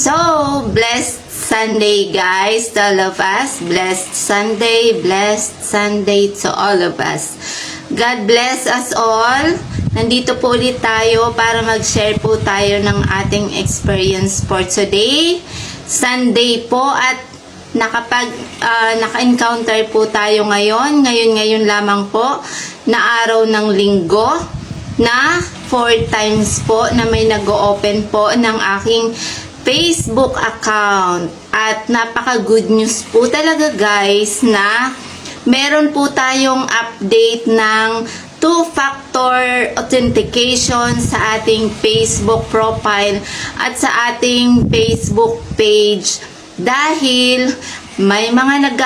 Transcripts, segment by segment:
So, blessed Sunday guys to all of us. Blessed Sunday, blessed Sunday to all of us. God bless us all. Nandito po ulit tayo para mag-share po tayo ng ating experience for today. Sunday po at nakapag ah, naka-encounter po tayo ngayon. Ngayon ngayon lamang po na araw ng linggo na four times po na may nag-open po ng aking Facebook account. At napaka good news po talaga guys na meron po tayong update ng two-factor authentication sa ating Facebook profile at sa ating Facebook page dahil may mga nag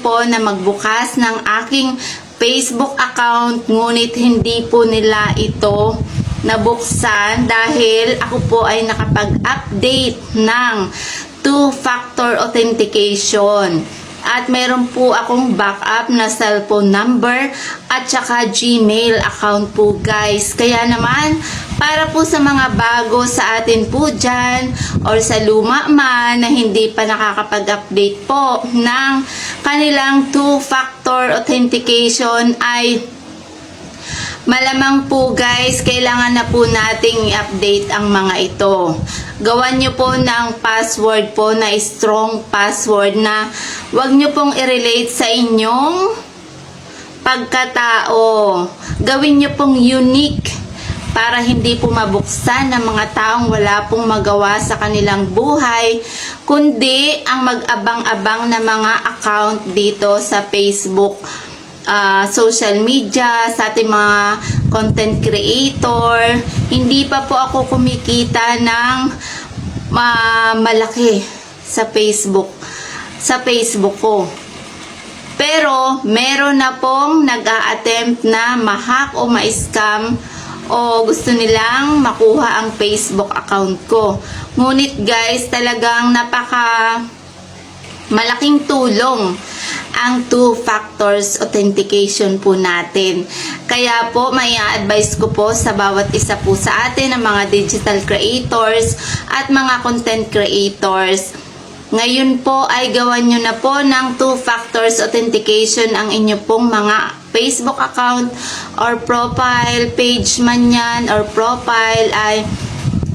po na magbukas ng aking Facebook account ngunit hindi po nila ito nabuksan dahil ako po ay nakapag-update ng two-factor authentication. At meron po akong backup na cellphone number at saka Gmail account po guys. Kaya naman, para po sa mga bago sa atin po dyan or sa luma man na hindi pa nakakapag-update po ng kanilang two-factor authentication ay Malamang po guys, kailangan na po nating i-update ang mga ito. Gawan nyo po ng password po na strong password na wag nyo pong i-relate sa inyong pagkatao. Gawin nyo pong unique para hindi po mabuksan ng mga taong wala pong magawa sa kanilang buhay, kundi ang mag-abang-abang na mga account dito sa Facebook ah, social media, sa ating mga content creator. Hindi pa po ako kumikita ng ma- malaki sa Facebook. Sa Facebook ko. Pero meron na pong nag-a-attempt na ma-hack o ma-scam o gusto nilang makuha ang Facebook account ko. Ngunit guys, talagang napaka malaking tulong ang two factors authentication po natin. Kaya po may advice ko po sa bawat isa po sa atin ng mga digital creators at mga content creators. Ngayon po ay gawan nyo na po ng two factors authentication ang inyo pong mga Facebook account or profile page man yan or profile ay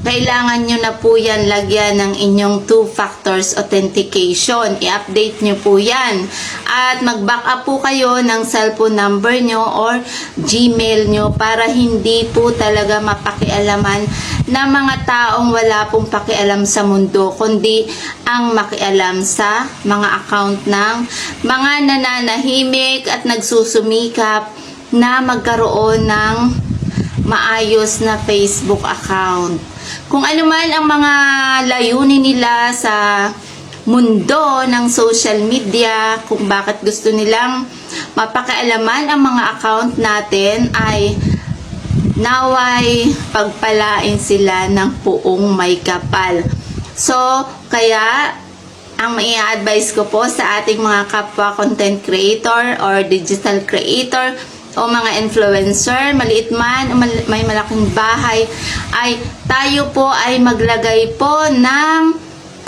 kailangan nyo na po yan lagyan ng inyong two factors authentication. I-update nyo po yan. At mag-backup po kayo ng cellphone number nyo or Gmail nyo para hindi po talaga mapakialaman na mga taong wala pong pakialam sa mundo kundi ang makialam sa mga account ng mga nananahimik at nagsusumikap na magkaroon ng maayos na Facebook account. Kung ano man ang mga layunin nila sa mundo ng social media, kung bakit gusto nilang mapakialaman ang mga account natin ay naway pagpalain sila ng puong may kapal. So, kaya ang mai-advise ko po sa ating mga kapwa content creator or digital creator o mga influencer, maliit man o may malaking bahay, ay tayo po ay maglagay po ng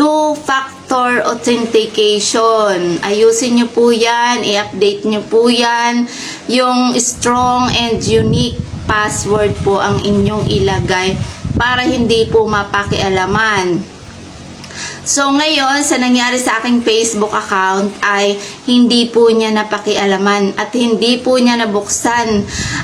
two-factor authentication. Ayusin nyo po yan, i-update nyo po yan. Yung strong and unique password po ang inyong ilagay para hindi po mapakialaman. So ngayon, sa nangyari sa aking Facebook account ay hindi po niya napakialaman at hindi po niya nabuksan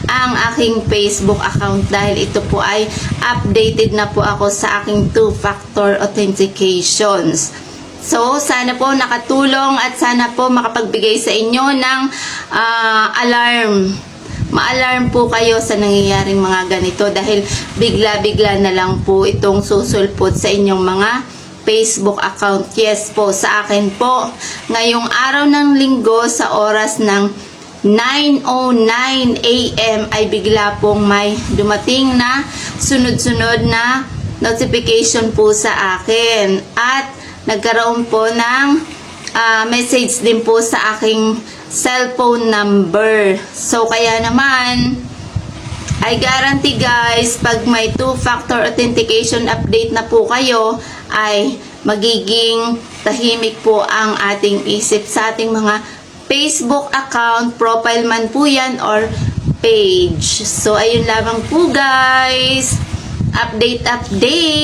ang aking Facebook account dahil ito po ay updated na po ako sa aking two-factor authentications. So, sana po nakatulong at sana po makapagbigay sa inyo ng ah, alarm ma-alarm po kayo sa nangyayaring mga ganito dahil bigla-bigla na lang po itong susulpot sa inyong mga Facebook account. Yes po, sa akin po. Ngayong araw ng linggo sa oras ng 9.09 a.m. ay bigla pong may dumating na sunod-sunod na notification po sa akin. At nagkaroon po ng ah, message din po sa aking cellphone number. So, kaya naman, I guarantee guys, pag may two-factor authentication update na po kayo, ay magiging tahimik po ang ating isip sa ating mga Facebook account, profile man po yan or page. So, ayun lamang po guys. Update, update.